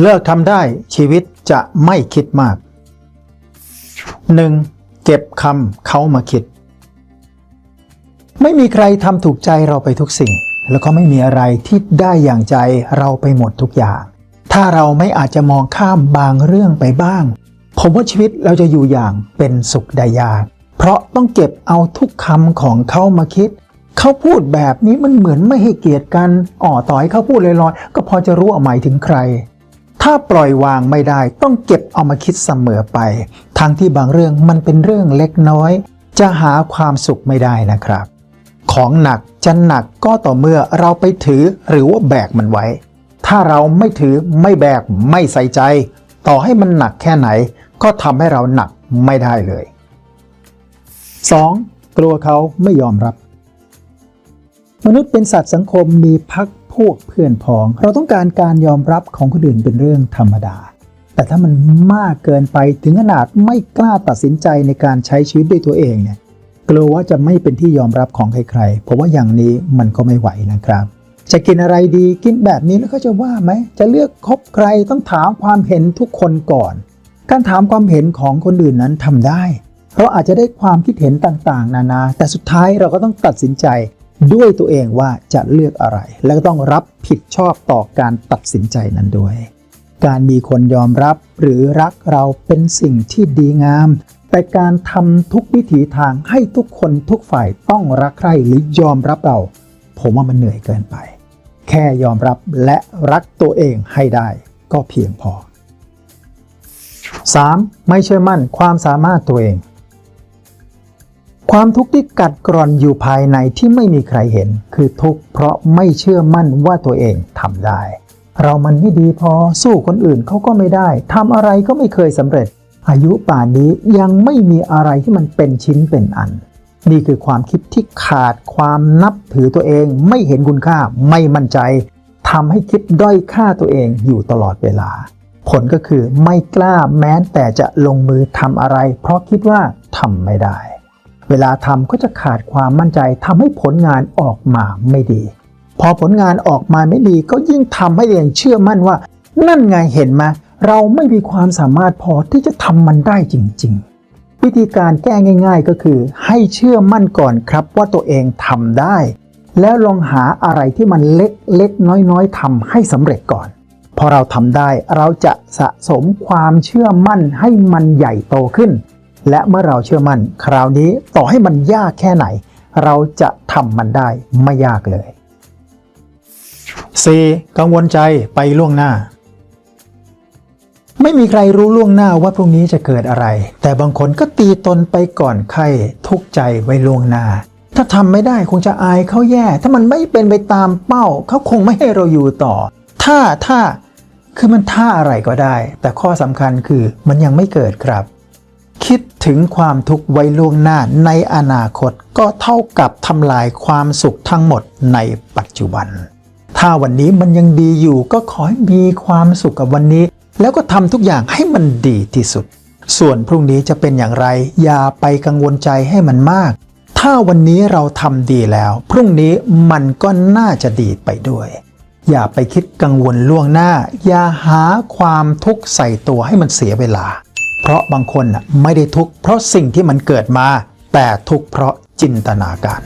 เลิกทำได้ชีวิตจะไม่คิดมาก 1. เก็บคำเขามาคิด ไม่มีใครทำถูกใจเราไปทุกสิ่ง แล้วก็ไม่มีอะไรที่ได้อย่างใจเราไปหมดทุกอย่าง ถ้าเราไม่อาจจะมองข้ามบางเรื่องไปบ้าง ผมว่าชีวิตเราจะอยู่อย่างเป็นสุขได้ยาก เพราะต้องเก็บเอาทุกคำของเขามาคิดเขาพูดแบบนี้มันเหมือนไม่ให้เกียรติกันอ่อต่อยเขาพูดลอยๆก็พอจะรู้ว่าหมายถึงใคร ถ้าปล่อยวางไม่ได้ ต้องเก็บเอามาคิดเสมอไป ทั้งที่บางเรื่องมันเป็นเรื่องเล็กน้อย จะหาความสุขไม่ได้นะครับ ของหนักจะหนักก็ต่อเมื่อเราไปถือหรือว่าแบกมันไว้ ถ้าเราไม่ถือไม่แบกไม่ใส่ใจ ต่อให้มันหนักแค่ไหน ก็ทำให้เราหนักไม่ได้เลย 2. กลัวเขาไม่ยอมรับ มนุษย์เป็นสัตว์สังคมมีพัก วกเพื่อนพ้อง เราต้องการการยอมรับของคนอื่นเป็นเรื่องธรรมดา แต่ถ้ามันมากเกินไปถึงขนาดไม่กล้าตัดสินใจในการใช้ชีวิตด้วยตัวเองเนี่ยกลัวว่าจะไม่เป็นที่ยอมรับของใครๆ เพราะว่าอย่างนี้มันก็ไม่ไหวนะครับ จะกินอะไรดีกินแบบนี้แล้วก็จะว่าไหม จะเลือกคบใครต้องถามความเห็นทุกคนก่อน การถามความเห็นของคนอื่นนั้นทำได้เราอาจจะได้ความคิดเห็นต่างๆ นานา แต่สุดท้ายเราก็ต้องตัดสินใจ ด้วยตัวเองว่าจะเลือกอะไร และก็ต้องรับผิดชอบต่อการตัดสินใจนั้นด้วย การมีคนยอมรับหรือรักเราเป็นสิ่งที่ดีงาม แต่การทำทุกวิถีทางให้ทุกคนทุกฝ่ายต้องรักใคร่หรือยอมรับเรา ผมว่ามันเหนื่อยเกินไป แค่ยอมรับและรักตัวเองให้ได้ก็เพียงพอ 3. ไม่เชื่อมั่นความสามารถตัวเอง ความทุกข์ที่กัดกร่อนอยู่ภายในที่ไม่มีใครเห็น คือทุกข์เพราะไม่เชื่อมั่นว่าตัวเองทำได้ เรามันไม่ดีพอสู้คนอื่นเขาก็ไม่ได้ทำอะไรก็ไม่เคยสำเร็จ อายุป่านนี้ยังไม่มีอะไรที่มันเป็นชิ้นเป็นอัน นี่คือความคิดที่ขาดความนับถือตัวเอง ไม่เห็นคุณค่าไม่มั่นใจทำให้คิดด้อยค่าตัวเองอยู่ตลอดเวลา ผลก็คือไม่กล้าแม้แต่จะลงมือทำอะไร เพราะคิดว่าทำไม่ได้ เวลาทำก็จะขาดความมั่นใจทำให้ผลงานออกมาไม่ดี พอผลงานออกมาไม่ดีก็ยิ่งทำให้ตัวเองเชื่อมั่นว่า นั่นไงเห็นไหมเราไม่มีความสามารถพอที่จะทำมันได้จริง ๆ วิธีการแก้ง่าย ๆ ก็คือ ให้เชื่อมั่นก่อนครับว่าตัวเองทำได้ แล้วลองหาอะไรที่มันเล็กเล็กน้อยน้อยๆทำให้สำเร็จก่อน พอเราทำได้เราจะสะสมความเชื่อมั่นให้มันใหญ่โตขึ้น และเมื่อเราเชื่อมั่น คราวนี้ต่อให้มันยากแค่ไหน เราจะทำมันได้ไม่ยากเลย 4. กังวลใจไปล่วงหน้า ไม่มีใครรู้ล่วงหน้าว่าพรุ่งนี้จะเกิดอะไร แต่บางคนก็ตีตนไปก่อนไข้ทุกใจไว้ล่วงหน้า ถ้าทำไม่ได้คงจะอายเขาแย่ ถ้ามันไม่เป็นไปตามเป้า เขาคงไม่ให้เราอยู่ต่อ ถ้าถ้าคือมันท่าอะไรก็ได้ แต่ข้อสำคัญคือมันยังไม่เกิดครับ ถึงความทุกข์ไว้ล่วงหน้าในอนาคตก็เท่ากับทำลายความสุขทั้งหมดในปัจจุบัน ถ้าวันนี้มันยังดีอยู่ก็ขอให้มีความสุขกับวันนี้ แล้วก็ทำทุกอย่างให้มันดีที่สุด ส่วนพรุ่งนี้จะเป็นอย่างไร อย่าไปกังวลใจให้มันมาก ถ้าวันนี้เราทำดีแล้ว พรุ่งนี้มันก็น่าจะดีไปด้วย อย่าไปคิดกังวลล่วงหน้า อย่าหาความทุกข์ใส่ตัวให้มันเสียเวลา เพราะบางคนไม่ได้ทุกข์เพราะสิ่งที่มันเกิดมา แต่ทุกข์เพราะจินตนาการ